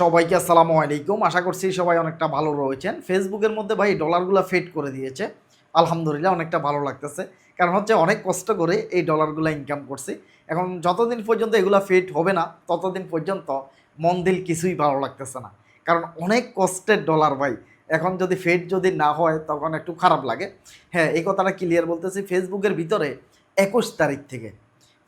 সবাইকে আসসালামু আলাইকুম। আশা করছি সবাই অনেকটা ভালো রয়েছেন। ফেসবুকের মধ্যে ভাই ডলারগুলো ফেড করে দিয়েছে। আলহামদুলিল্লাহ অনেকটা ভালো লাগতেছে। কারণ হচ্ছে অনেক কষ্ট করে এই ডলারগুলো ইনকাম করছি। এখন যতদিন পর্যন্ত এগুলো ফেড হবে না, ততদিন পর্যন্ত মন দিল কিছুই ভালো লাগতেছে না। কারণ অনেক কষ্টের ডলার ভাই। এখন যদি ফেড যদি না হয়, তখন একটু খারাপ লাগে। হ্যাঁ এই কথাটা ক্লিয়ার বলতেছি, ফেসবুকের ভিতরে একুশ তারিখ থেকে,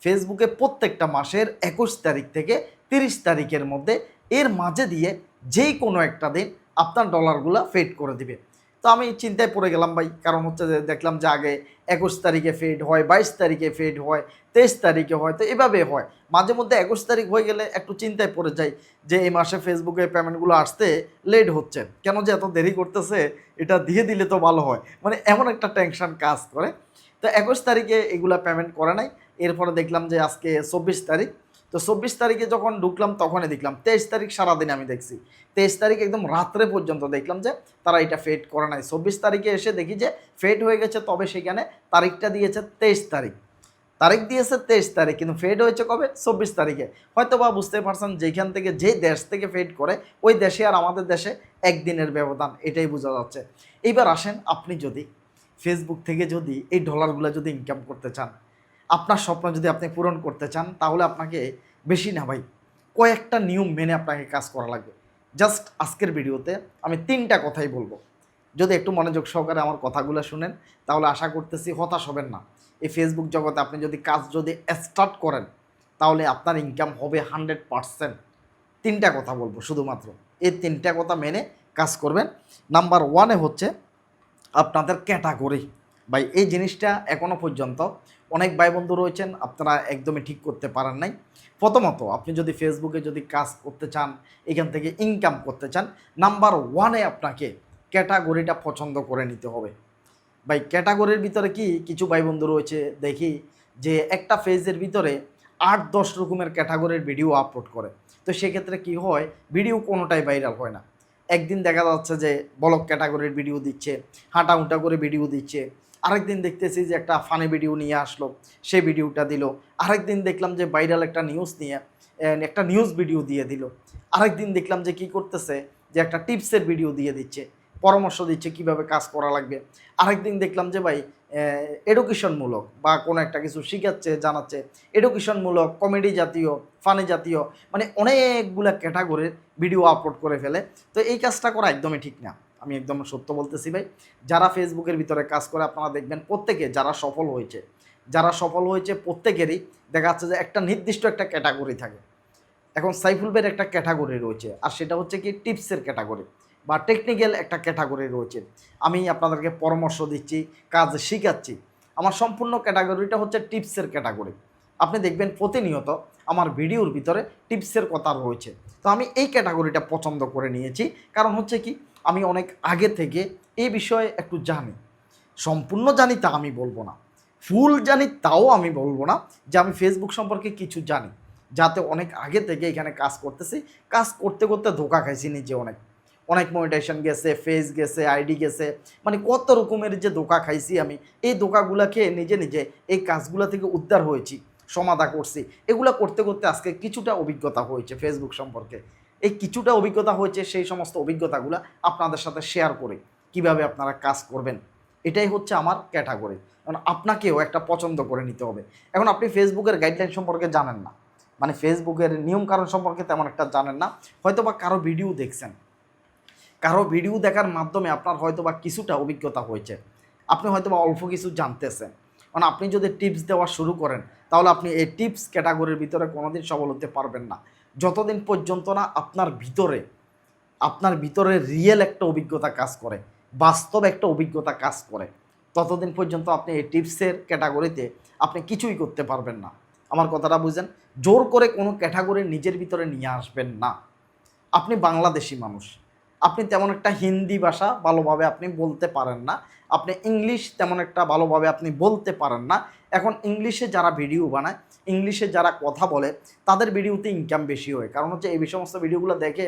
ফেসবুকে প্রত্যেকটা মাসের একুশ তারিখ থেকে তিরিশ তারিখের মধ্যে এর মাঝে দিয়ে যেই কোনো একটা দিন আপনার ডলারগুলো ফেড করে দিবে। তো আমি চিন্তায় পড়ে গেলাম ভাই, কারণ হচ্ছে যে দেখলাম যে আগে একুশ তারিখে ফেড হয়, বাইশ তারিখে ফেড হয়, তেইশ তারিখে হয়, তো এভাবে হয়। মাঝে মধ্যে একুশ তারিখ হয়ে গেলে একটু চিন্তায় পড়ে যাই যে এই মাসে ফেসবুকে পেমেন্টগুলো আসতে লেট হচ্ছে। কেন যে এত দেরি করতেছে, এটা দিয়ে দিলে তো ভালো হয়। মানে এমন একটা টেনশন কাজ করে। তো একুশ তারিখে এগুলা পেমেন্ট করে নাই। এরপরে দেখলাম যে আজকে চব্বিশ তারিখ। তো চব্বিশ তারিখে যখন ঢুকলাম, তখনই দেখলাম। তেইশ তারিখ সারাদিন আমি দেখছি। তেইশ তারিখ একদম রাত্রে পর্যন্ত দেখলাম যে তারা এটা ফেড করে নাই। চব্বিশ তারিখে এসে দেখি যে ফেড হয়ে গেছে, তবে সেখানে তারিখটা দিয়েছে তেইশ তারিখ। তারিখ দিয়েছে তেইশ তারিখ, কিন্তু ফেড হয়েছে কবে? চব্বিশ তারিখে। হয়তো বা বুঝতে পারছেন, যেখান থেকে যেই দেশ থেকে ফেড করে, ওই দেশে আর আমাদের দেশে একদিনের ব্যবধান, এটাই বোঝা যাচ্ছে। এইবার আসেন, আপনি যদি ফেসবুক থেকে যদি এই ডলারগুলো যদি ইনকাম করতে চান আপনার স্বপ্ন যদি আপনি পূরণ করতে চান, তাহলে আপনাকে বেশি না ভাই, কয়েকটা নিয়ম মেনে আপনাকে কাজ করা লাগবে। জাস্ট আজকের ভিডিওতে আমি তিনটা কথাই বলব। যদি একটু মনোযোগ সহকারে আমার কথাগুলো শুনেন, তাহলে আশা করতেছি হতাশ হবেন না। এই ফেসবুক জগতে আপনি যদি কাজ যদি স্টার্ট করেন, তাহলে আপনার ইনকাম হবে হান্ড্রেড পারসেন্ট তিনটা কথা বলব শুধুমাত্র। এই তিনটা কথা মেনে কাজ করবেন। নাম্বার ওয়ানে হচ্ছে আপনাদের ক্যাটাগরি ভাই, এই জিনিসটা এখনও পর্যন্ত অনেক ভাই বন্ধু রয়েছেন, আপনারা একদমই ঠিক করতে পারেন নাই। প্রথমত, আপনি যদি ফেসবুকে যদি কাজ করতে চান, এখান থেকে ইনকাম করতে চান নাম্বার ওয়ানে আপনাকে ক্যাটাগরিটা পছন্দ করে নিতে হবে। ভাই ক্যাটাগরির ভিতরে কি কিছু ভাই বন্ধু রয়েছে? দেখি, যে একটা ফেজের ভিতরে আট দশ রকমের ক্যাটাগরির ভিডিও আপলোড করে। তো সেক্ষেত্রে কি হয় ভিডিও কোনোটাই ভাইরাল হয় না। একদিন দেখা যাচ্ছে যে বলক ক্যাটাগরির ভিডিও দিচ্ছে হাঁটা উঁটা করে ভিডিও দিচ্ছে আরেকদিন দেখতেছি যে একটা ফানি ভিডিও নিয়ে আসলো, সেই ভিডিওটা দিল। আরেকদিন দেখলাম যে ভাইরাল একটা নিউজ নিয়ে একটা নিউজ ভিডিও দিয়ে দিল। আরেকদিন দেখলাম যে কি করতেছে, যে একটা টিপসের ভিডিও দিয়ে দিচ্ছে, পরামর্শ দিচ্ছে কীভাবে কাজ করা লাগবে। আরেকদিন দেখলাম যে ভাই এডুকেশনমূলক বা কোনো একটা কিছু শিখাচ্ছে, জানাচ্ছে। এডুকেশনমূলক কমেডি জাতীয় ফানি জাতীয় মানে অনেকগুলা ক্যাটাগরির ভিডিও আপলোড করে ফেলে। তো এই কাজটা করা একদমই ঠিক না। আমি একদম সত্য বলতেছি ভাই। যারা ফেসবুকের ভিতরে কাজ করে আপনারা দেখবেন প্রত্যেকে যারা সফল হয়েছে, যারা সফল হয়েছে প্রত্যেকেরই দেখা যাচ্ছে যে একটা নির্দিষ্ট একটা ক্যাটাগরি থাকে। এখন সাইফুল ভাইয়ের একটা ক্যাটাগরি রয়েছে, আর সেটা হচ্ছে কি টিপসের ক্যাটাগরি বা টেকনিক্যাল একটা ক্যাটাগরি রয়েছে। আমি আপনাদেরকে পরামর্শ দিচ্ছি, কাজ শিখাচ্ছি। আমার সম্পূর্ণ ক্যাটাগরিটা হচ্ছে টিপসের ক্যাটাগরি আপনি দেখবেন প্রতিনিয়ত আমার ভিডিওর ভিতরে টিপসের কথা রয়েছে। তো আমি এই ক্যাটাগরিটা পছন্দ করে নিয়েছি, কারণ হচ্ছে কি আমি অনেক আগে থেকে এই বিষয়ে একটু জানি। সম্পূর্ণ জানি তা আমি বলব না। ফুল জানি তাও আমি বলব না যে আমি ফেসবুক সম্পর্কে কিছু জানি। যাতে অনেক আগে থেকে এখানে কাজ করতেছি। কাজ করতে করতে ধোকা খাইছি নিজে অনেক। অনেক মনিটেশন গেছে ফেস গেছে আইডি গেছে। মানে কত রকমের যে ধোকা খাইছি আমি, এই ধোকাগুলা খেয়ে নিজে নিজে এই কাজগুলা থেকে উদ্ধার হয়েছি, সমাধা করছি। এগুলা করতে করতে আজকে কিছুটা অভিজ্ঞতা হয়েছে ফেসবুক সম্পর্কে। এই কিছুটা অভিজ্ঞতা হয়েছে সেই সমস্ত অভিজ্ঞতাগুলো আপনাদের সাথে শেয়ার করে কীভাবে আপনারা কাজ করবেন। এটাই হচ্ছে আমার ক্যাটাগরি কারণ আপনাকেও একটা পছন্দ করে নিতে হবে। এখন আপনি ফেসবুকের গাইডলাইন সম্পর্কে জানেন না। মানে ফেসবুকের নিয়মকানুন সম্পর্কে তেমন একটা জানেন না। হয়তো বা কারও ভিডিও দেখছেন। কারও ভিডিও দেখার মাধ্যমে আপনার হয়তো বা কিছুটা অভিজ্ঞতা হয়েছে। আপনি হয়তো বা অল্প কিছু জানতেছেন। মানে আপনি যদি টিপস দেওয়া শুরু করেন, তাহলে আপনি এই টিপস ক্যাটাগরির ভিতরে কোনোদিন সফল হতে পারবেন না। যতদিন পর্যন্ত না আপনার ভিতরে আপনার ভিতরে রিয়েল একটা অভিজ্ঞতা কাজ করে, বাস্তব একটা অভিজ্ঞতা কাজ করে, ততদিন পর্যন্ত আপনি এই টিপসের ক্যাটাগরিতে আপনি কিছুই করতে পারবেন না। আমার কথাটা বুঝেন, জোর করে কোনো ক্যাটাগরি নিজের ভিতরে নিয়ে আসবেন না। আপনি বাংলাদেশি মানুষ। আপনি তেমন একটা হিন্দি ভাষা ভালোভাবে আপনি বলতে পারেন না। আপনি ইংলিশ তেমন একটা ভালোভাবে আপনি বলতে পারেন না। এখন ইংলিশে যারা ভিডিও বানায়, ইংলিশে যারা কথা বলে, তাদের ভিডিওতে ইনকাম বেশি হয়। কারণ হচ্ছে এই সমস্ত ভিডিওগুলো দেখে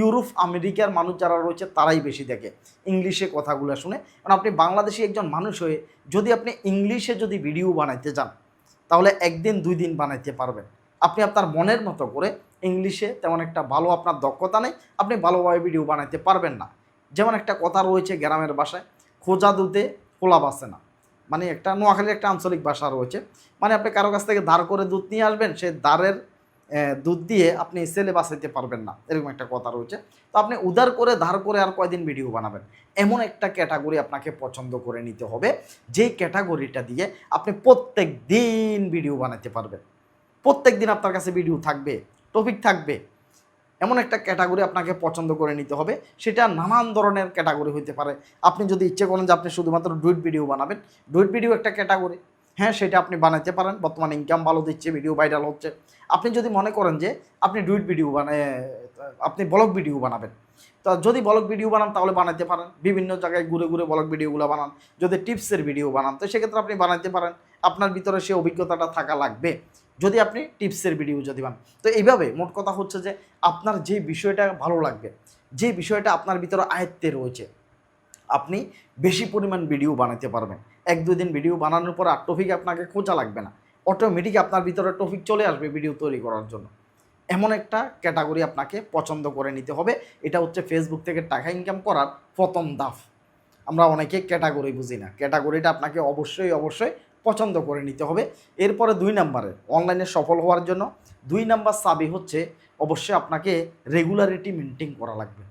ইউরোপ, আমেরিকার মানুষ যারা রয়েছে, তারাই বেশি দেখে ইংলিশে কথাগুলো শুনে। কারণ আপনি বাংলাদেশি একজন মানুষ হয়ে যদি আপনি ইংলিশে যদি ভিডিও বানাইতে যান, তাহলে একদিন দুই দিন বানাইতে পারবেন। আপনি আপনার মনের মতো করে ইংলিশে তেমন একটা ভালো আপনার দক্ষতা নেই, আপনি ভালোভাবে ভিডিও বানাইতে পারবেন না। যেমন একটা কথা রয়েছে গ্রামের ভাষায়, খোঁজা দুধে খোলা বাসে না। মানে একটা নোয়াখালীর একটা আঞ্চলিক ভাষা রয়েছে। মানে আপনি কারও কাছ থেকে ধার করে দুধ নিয়ে আসবেন, সে দাঁড়ের দুধ দিয়ে আপনি ছেলে বাঁচাইতে পারবেন না। এরকম একটা কথা রয়েছে। তো আপনি উদার করে, ধার করে আর কয়দিন ভিডিও বানাবেন? এমন একটা ক্যাটাগরি আপনাকে পছন্দ করে নিতে হবে যেই ক্যাটাগরিটা দিয়ে আপনি প্রত্যেক দিন ভিডিও বানাতে পারবেন। প্রত্যেক দিন আপনার কাছে ভিডিও থাকবে। টপিক থাকবে। এমন একটা ক্যাটাগরি আপনাকে পছন্দ করে নিতে হবে, সেটা নানান ধরনের ক্যাটাগরি হইতে পারে। আপনি যদি ইচ্ছে করেন যে আপনি শুধুমাত্র ডুইট ভিডিও বানাবেন ডুইট ভিডিও একটা ক্যাটাগরি হ্যাঁ সেটা আপনি বানাতে পারেন, বর্তমানে ইনকাম ভালো দিচ্ছে ভিডিও ভাইরাল হচ্ছে। আপনি যদি মনে করেন যে আপনি ডুইট ভিডিও বানায়, আপনি ব্লগ ভিডিও বানাবেন, তো যদি ব্লগ ভিডিও বানান, তাহলে বানাতে পারেন। বিভিন্ন জায়গায় ঘুরে ঘুরে ব্লগ ভিডিওগুলো বানান, যদি টিপসের ভিডিও বানান, তো সেক্ষেত্রে আপনি বানাতে পারেন। আপনার ভিতরে সে অভিজ্ঞতাটা থাকা লাগবে। যদি আপনি টিপসের ভিডিও যদি বানান তো এইভাবে মোট কথা হচ্ছে যে আপনার যে বিষয়টা ভালো লাগবে, যে বিষয়টা আপনার ভিতরে আয়ত্তে রয়েছে, আপনি বেশি পরিমাণ ভিডিও বানাতে পারবেন। এক, দুই দিন ভিডিও বানানোর পর আর টপিক আপনাকে খোঁজা লাগবে না। অটোমেটিক আপনার ভিতরে টপিক চলে আসবে ভিডিও তৈরি করার জন্য। এমন একটা ক্যাটাগরি আপনাকে পছন্দ করে নিতে হবে। এটা হচ্ছে ফেসবুক থেকে টাকা ইনকাম করার প্রথম দাফ আমরা অনেকে ক্যাটাগরি বুঝি না। ক্যাটাগরিটা আপনাকে অবশ্যই অবশ্যই পছন্দ করে নিতে হবে। এরপরে দুই নাম্বারে, অনলাইনে সফল হওয়ার জন্য দুই নাম্বার সাবি হচ্ছে অবশ্যই আপনাকে রেগুলারিটি মেনটেন করা লাগবে।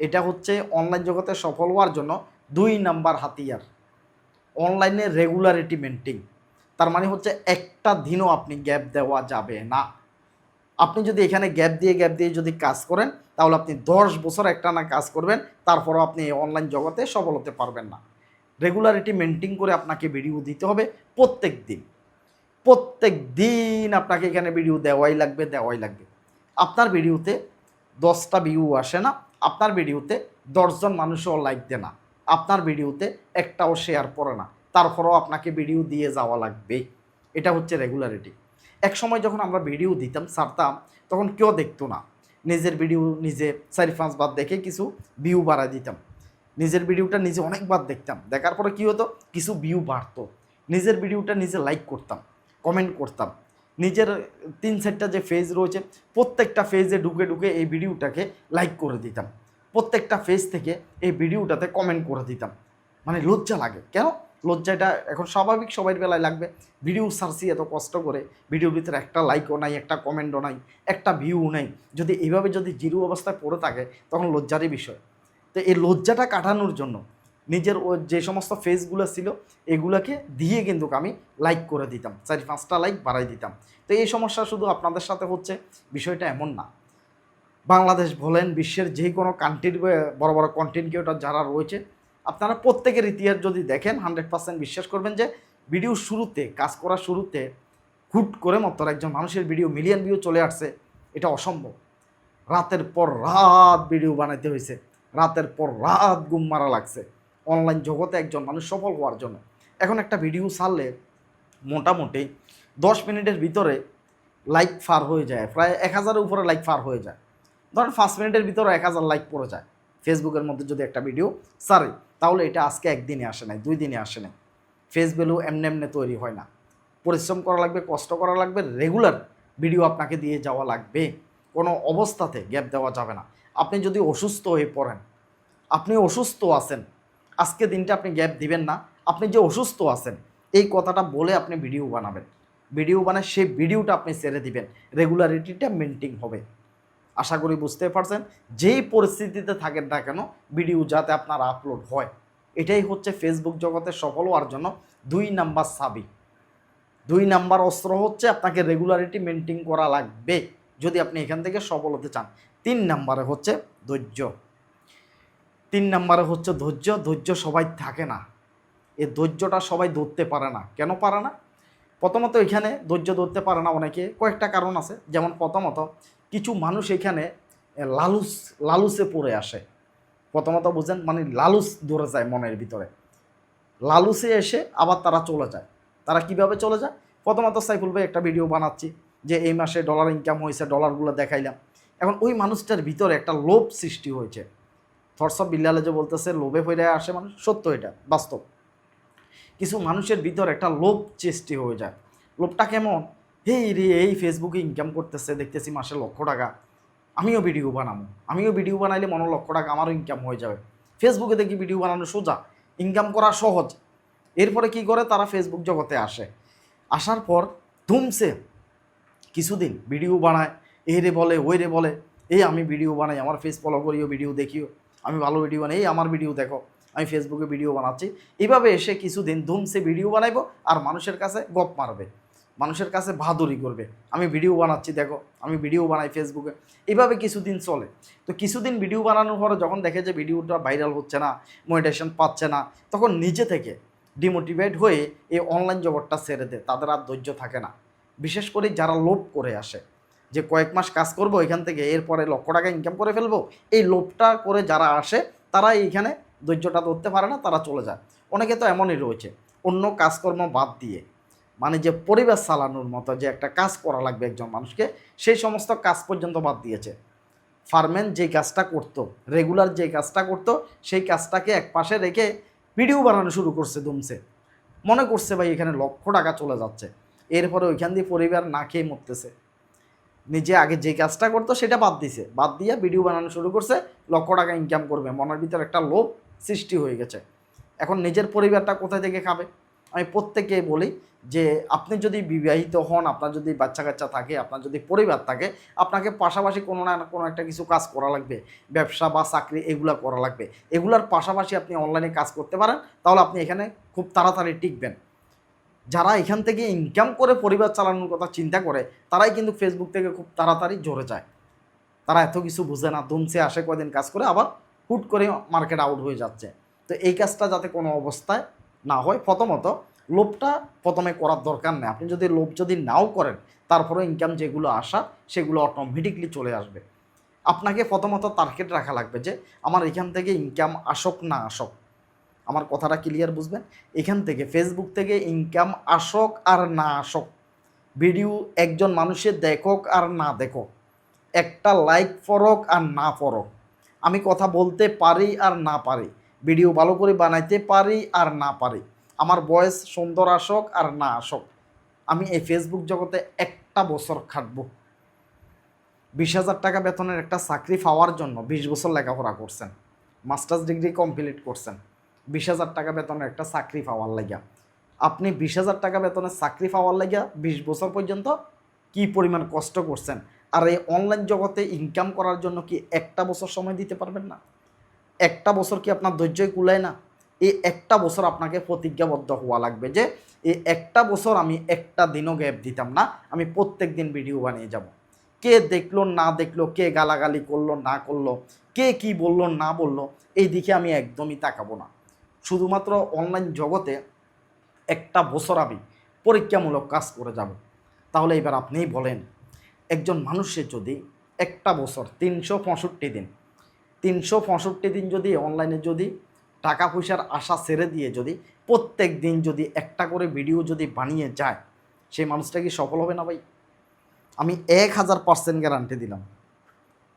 এটা হচ্ছে অনলাইন জগতে সফল হওয়ার জন্য দুই নাম্বার হাতিয়ার অনলাইনে রেগুলারিটি মেনটেন তার মানে হচ্ছে একটা দিনও আপনি গ্যাপ দেওয়া যাবে না। আপনি যদি এখানে গ্যাপ দিয়ে গ্যাপ দিয়ে যদি কাজ করেন, তাহলে আপনি দশ বছর একটা না কাজ করবেন, তারপরও আপনি অনলাইন জগতে সফল হতে পারবেন না। রেগুলারিটি মেনটেন করে আপনাকে ভিডিও দিতে হবে প্রত্যেক দিন। প্রত্যেক দিন আপনাকে এখানে ভিডিও দেওয়াই লাগবে দেওয়াই লাগবে। আপনার ভিডিওতে দশটা ভিউ আসে না, আপনার ভিডিওতে দশজন মানুষও লাইক দেয় না, আপনার ভিডিওতে একটাও শেয়ার করে না। তারপরেও আপনাকে ভিডিও দিয়ে যাওয়া লাগবে। এটা হচ্ছে রেগুলারিটি এক সময় যখন আমরা ভিডিও দিতাম, ছাড়তাম, তখন কেউ দেখতো না। নিজের ভিডিও নিজে চারি পাঁচবার দেখে কিছু ভিউ বাড়ায় দিতাম। নিজের ভিডিওটা নিজে অনেকবার দেখতাম। দেখার পরে কী হতো? কিছু ভিউ বাড়তো। নিজের ভিডিওটা নিজে লাইক করতাম কমেন্ট করতাম। নিজের তিন চারটা যে ফেজ রয়েছে, প্রত্যেকটা ফেজে ঢুকে ঢুকে এই ভিডিওটাকে লাইক করে দিতাম। প্রত্যেকটা ফেজ থেকে এই ভিডিওটাতে কমেন্ট করে দিতাম। মানে লজ্জা লাগে। কেন? লজ্জাটা এখন স্বাভাবিক সবাই বেলায় লাগবে। ভিডিও সার্চি এত কষ্ট করে ভিডিওর ভিতরে একটা লাইকও নাই, একটা কমেন্টও নাই, একটা ভিউ নাই। যদি এইভাবে যদি জিরো অবস্থায় পড়ে থাকে, তখন লজ্জারই বিষয়। তো এই লজ্জাটা কাটানোর জন্য নিজের ও যে সমস্ত ফেসগুলো ছিল, এগুলোকে দিয়ে কিন্তু আমি লাইক করে দিতাম, চারি পাঁচটা লাইক বাড়াই দিতাম। তো এই সমস্যা শুধু আপনাদের সাথে হচ্ছে, বিষয়টা এমন না। বাংলাদেশ বলেন, বিশ্বের যে কোনো কান্ট্রির বড় বড় কন্টেন্ট ক্রিয়েটর যারা রয়েছে, আপনারা প্রত্যেকের ইতিহাস যদি দেখেন হান্ড্রেড পার্সেন্ট বিশ্বাস করবেন যে ভিডিও শুরুতে, কাজ করার শুরুতে হুট করে মাত্র একজন মানুষের ভিডিও মিলিয়ন ভিউ চলে আসছে, এটা অসম্ভব। রাতের পর রাত ভিডিও বানাইতে হয়েছে রাতের পর রাত গুম মারা লাগছে। অনলাইন জগতে একজন মানুষ সফল হওয়ার জন্য। এখন একটা ভিডিও ছাড়লে মোটামুটি দশ মিনিটের ভিতরে লাইক ফার হয়ে যায়। প্রায় এক হাজারের উপরে লাইক ফার হয়ে যায়। ধরেন পাঁচ মিনিটের ভিতরে এক হাজার লাইক পড়ে যায়। ফেসবুকের মধ্যে যদি একটা ভিডিও সারে তাহলে এটা আজকে একদিনে আসে নাই, দুই দিনে আসে নাই। ফেস ভ্যালু এমনি এমনি তৈরি হয় না। পরিশ্রম করা লাগবে, কষ্ট করা লাগবে রেগুলার ভিডিও আপনাকে দিয়ে যাওয়া লাগবে। কোনো অবস্থাতে গ্যাপ দেওয়া যাবে না। আপনি যদি অসুস্থ হয়ে পড়েন, আপনি অসুস্থ আছেন, আজকে দিনটা আপনি গ্যাপ দিবেন না, আপনি যে অসুস্থ আছেন, এই কথাটা বলে আপনি ভিডিও বানাবেন। ভিডিও বানায় সেই ভিডিওটা আপনি ছেড়ে দিবেন। রেগুলারিটিটা মেনটেন হবে। আশা করি বুঝতে পারছেন? যেই পরিস্থিতিতে থাকেন না কেন, ভিডিও যাতে আপনার আপলোড হয়। এটাই হচ্ছে ফেসবুক জগতে সফল হওয়ার জন্য দুই নাম্বার সাবি। দুই নাম্বার অস্ত্র হচ্ছে আপনাকে রেগুলারিটি মেনটেন করা লাগবে। যদি আপনি এখান থেকে সফল হতে চান তিন নাম্বারে হচ্ছে ধৈর্য। তিন নাম্বারে হচ্ছে ধৈর্য ধৈর্য সবাই থাকে না। এই ধৈর্যটা সবাই ধরতে পারে না। কেন পারে না? প্রথমত এখানে ধৈর্য ধরতে পারে না অনেকে। কয়েকটা কারণ আছে। যেমন প্রথমত, কিছু মানুষ এখানে লালুস, লালুসে পড়ে আসে। প্রথমত বুঝেন মানে লালুস ধরে যায় মনের ভিতরে। লালুসে এসে আবার তারা চলে যায়। তারা কীভাবে চলে যায়? প্রথমত সাইফুল ভাই একটা ভিডিও বানাচ্ছি, যে এই মাসে ডলার ইনকাম হয়েছে ডলারগুলো দেখাইলাম। এখন ওই মানুষটার ভিতরে একটা লোভ সৃষ্টি হয়েছে। থরসব বিল্লালে যে বলতেছে, লোভে ফিরে আসে মানুষ, সত্য এটা, বাস্তব। কিছু মানুষের ভিতর একটা লোভ সৃষ্টি হয়ে যায়। লোভটা কেমন? এই রে, এই ফেসবুকে ইনকাম করতেছে, দেখতেছি মাসে লক্ষ টাকা। আমিও ভিডিও বানাবো। আমিও ভিডিও বানাইলে মনে লক্ষ টাকা আমারও ইনকাম হয়ে যাবে। ফেসবুকে দেখি ভিডিও বানানো সোজা। ইনকাম করা সহজ। এরপরে কি করে? তারা ফেসবুক জগতে আসে। আসার পর ধুমসে কিছুদিন ভিডিও বানায়। এই রে বলে, ওই রে বলে, এই আমি ভিডিও বানাই, আমার ফেস ফলো করিও ভিডিও দেখিও, আমি ভালো ভিডিও বানাই, এই আমার ভিডিও দেখো, আমি ফেসবুকে ভিডিও বানাচ্ছি। এইভাবে এসে কিছুদিন ধুমসে ভিডিও বানাইবো আর মানুষের কাছে গপ মারবে, মানুষের কাছে বাহাদুরি করবে। আমি ভিডিও বানাচ্ছি, দেখো, আমি ভিডিও বানাই ফেসবুকে এইভাবে কিছুদিন চলে। তো কিছুদিন ভিডিও বানানোর পরে যখন দেখে যে ভিডিওটা ভাইরাল হচ্ছে না মোটিভেশন পাচ্ছে না, তখন নিজে থেকে ডিমোটিভেট হয়ে এই অনলাইন জগৎটা ছেড়ে দেয় তাদের আর ধৈর্য থাকে না। বিশেষ করে যারা লোভ করে আসে। যে কয়েক মাস কাজ করব এখান থেকে, এরপরে লক্ষ টাকা ইনকাম করে ফেলব, এই লোভটা করে যারা আসে তারা এইখানে ধৈর্যটা ধরতে পারে না, তারা চলে যায়। অনেকে তো এমনই রয়েছে, অন্য কাজকর্ম বাদ দিয়ে মানে যে পরিবেশ চালানোর মতো, যে একটা কাজ করা লাগবে একজন মানুষকে, সেই সমস্ত কাজ পর্যন্ত বাদ দিয়েছে। ফার্মেন যে কাজটা করতো, রেগুলার যে কাজটা করতো, সেই কাজটাকে এক পাশে রেখে ভিডিও বানানো শুরু করছে দুমসে মনে করছে ভাই এখানে লক্ষ টাকা চলে যাচ্ছে, এরপরে ওইখান দিয়ে পরিবার না খেয়ে মরতেছে। নিজে আগে যে কাজটা করতো সেটা বাদ দিছে। বাদ দিয়ে ভিডিও বানানো শুরু করছে, লক্ষ টাকা ইনকাম করবে। মনের ভিতর একটা লোভ সৃষ্টি হয়ে গেছে। এখন নিজের পরিবারটা কোথায় থেকে খাবে? আমি প্রত্যেকে বলি যে, আপনি যদি বিবাহিত হন, আপনার যদি বাচ্চা কাচ্চা থাকে, আপনার যদি পরিবার থাকে, আপনাকে পাশাপাশি কোনো না কোনো একটা কিছু কাজ করা লাগবে। ব্যবসা বা চাকরি এগুলা করা লাগবে। এগুলার পাশাপাশি আপনি অনলাইনে কাজ করতে পারেন, তাহলে আপনি এখানে খুব তাড়াতাড়ি টিকবেন। যারা এখান থেকে ইনকাম করে পরিবার চালানোর কথা চিন্তা করে, তারাই কিন্তু ফেসবুক থেকে খুব তাড়াতাড়ি জড়ে যায়। তারা এত কিছু বুঝে না দুমসে আসে কদিন কাজ করে, আবার হুট করে মার্কেট আউট হয়ে যাচ্ছে। তো এই কাজটা যাতে কোনো অবস্থায় না হয়, প্রথমত লোভটা প্রথমে করার দরকার নেই। আপনি যদি লোভ যদি নাও করেন তারপরে ইনকাম যেগুলো আসা, সেগুলো অটোমেটিকলি চলে আসবে। আপনাকে প্রথমত টার্গেট রাখা লাগবে যে, আমার এখান থেকে ইনকাম আসক না আসক আমার কথাটা ক্লিয়ার বুঝবেন? এখান থেকে ফেসবুক থেকে ইনকাম আসক আর না আসক ভিডিও একজন মানুষের দেখক আর না দেখক, একটা লাইক ফরক আর না ফরক আমি কথা বলতে পারি আর না পারি ভিডিও ভালো করে বানাইতে পারি আর না পারি, আমার বয়স সুন্দর আসক আর না আসক, আমি এই ফেসবুক জগতে একটা বছর খাটব। বিশ হাজার টাকা বেতনের একটা চাকরি পাওয়ার জন্য বিশ বছর লেখাপড়া করছেন মাস্টার্স ডিগ্রি কমপ্লিট করছেন বিশ হাজার টাকা বেতনের একটা চাকরি পাওয়ার লাগিয়া। আপনি বিশ হাজার টাকা বেতনের চাকরি পাওয়ার লাগিয়া বিশ বছর পর্যন্ত কি পরিমাণ কষ্ট করছেন? আর এই অনলাইন জগতে ইনকাম করার জন্য কি একটা বছর সময় দিতে পারবেন না? একটা বছর কি আপনার ধৈর্যই কুলায় না? এই একটা বছর আপনাকে প্রতিজ্ঞাবদ্ধ হওয়া লাগবে যে, এই একটা বছর আমি একটা দিনও গ্যাপ দিতাম না, আমি প্রত্যেক দিন ভিডিও বানিয়ে যাব। কে দেখল, না দেখল, কে গালাগালি করল, না করল, কে কি বলল, না বলল, এই দিকে আমি একদমই তাকাবো না। শুধুমাত্র অনলাইন জগতে একটা বছর আমি পরীক্ষামূলক কাজ করে যাব। তাহলে এবার আপনিই বলেন, একজন মানুষের যদি একটা বছর তিনশো পঁয়ষট্টি দিন, তিনশো পঁয়ষট্টি দিন যদি অনলাইনে যদি টাকা পয়সার আশা ছেড়ে দিয়ে যদি প্রত্যেক দিন যদি একটা করে ভিডিও যদি বানিয়ে যায়, সেই মানুষটা কি সফল হবে না ভাই? আমি এক হাজার পার্সেন্ট গ্যারান্টি দিলাম।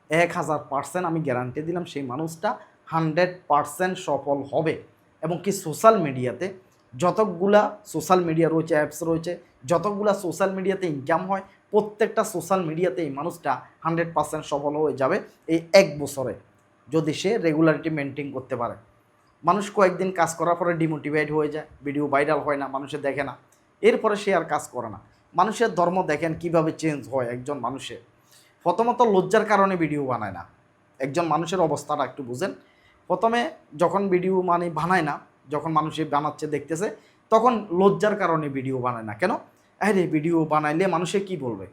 এক হাজার পার্সেন্ট আমি গ্যারান্টি দিলাম, সেই মানুষটা হান্ড্রেড পার্সেন্ট সফল হবে। এবং কি সোশ্যাল মিডিয়াতে যতগুলা সোশ্যাল মিডিয়া রয়েছে অ্যাপস রয়েছে, যতগুলা সোশ্যাল মিডিয়াতে ইনকাম হয়, প্রত্যেকটা সোশ্যাল মিডিয়াতে এই মানুষটা হান্ড্রেড পার্সেন্ট সফল হয়ে যাবে এই এক বছরে, যদি সে রেগুলারিটি মেনটেন করতে পারে। মানুষ কয়েকদিন কাজ করার পরে ডিমোটিভেট হয়ে যায় ভিডিও ভাইরাল হয় না, মানুষে দেখে না। এরপরে সে আর কাজ করে না। মানুষের ধর্ম দেখেন কীভাবে চেঞ্জ হয় একজন মানুষের। প্রথমত লজ্জার কারণে ভিডিও বানায় না। একজন মানুষের অবস্থাটা একটু বুঝেন। প্রথমে যখন ভিডিও মানে বানায় না, যখন মানুষে বানাচ্ছে, দেখতেছে, তখন লজ্জার কারণে ভিডিও বানায় না। কেন? আরে ভিডিও বানাইলে মানুষে কি বলবে?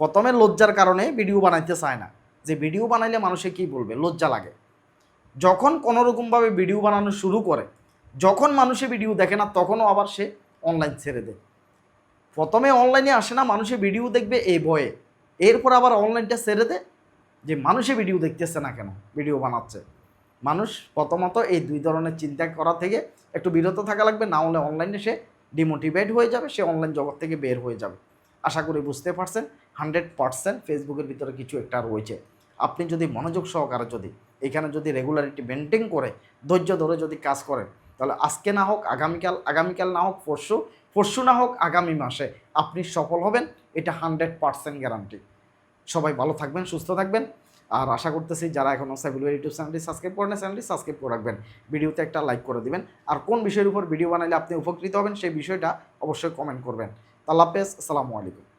প্রথমে লজ্জার কারণে ভিডিও বানাইতে চায় না। যে ভিডিও বানাইলে মানুষে কি বলবে? লজ্জা লাগে। যখন কোনোরকমভাবে ভিডিও বানানো শুরু করে, যখন মানুষে ভিডিও দেখে না, তখনও আবার সে অনলাইন ছেড়ে দেয়। প্রথমে অনলাইনে আসে না, মানুষে ভিডিও দেখবে এই বয়ে। এরপর আবার অনলাইনটা ছেড়ে দেয়, যে মানুষে ভিডিও দেখতেছে না কেন? ভিডিও বানাচ্ছে। মানুষ প্রথমত এই দুই ধরনের চিন্তা করা থেকে একটু বিরত থাকা লাগবে, না হলে অনলাইনে সে ডিমোটিভেট হয়ে যাবে, সে অনলাইন জগৎ থেকে বের হয়ে যাবে। আশা করি বুঝতে পারছেন হান্ড্রেড পারসেন্ট ফেসবুকের ভিতরে কিছু একটা রয়েছে। আপনি যদি মনোযোগ সহকারে যদি এখানে যদি রেগুলারিটি মেনটেন করে, ধৈর্য ধরে যদি কাজ করেন, তাহলে আজকে না হোক, আগামীকাল আগামীকাল না হোক, পরশু পরশু না হোক, আগামী মাসে আপনি সফল হবেন, এটা হান্ড্রেড পার্সেন্ট গ্যারান্টি সবাই ভালো থাকবেন, সুস্থ থাকবেন। আর আশা করতেছি যারা এখনও সাইবুল ইউটিউব চ্যানেলটি সাবস্ক্রাইব করেন চ্যানেলটি সাবস্ক্রাইব করে রাখবেন। ভিডিওতে একটা লাইক করে দিবেন। আর কোন বিষয়ের উপর ভিডিও বানাইলে আপনি উপকৃত হবেন সেই বিষয়টা অবশ্যই কমেন্ট করবেন। আল্লাহ হাফেজ, আসসালামু আলাইকুম।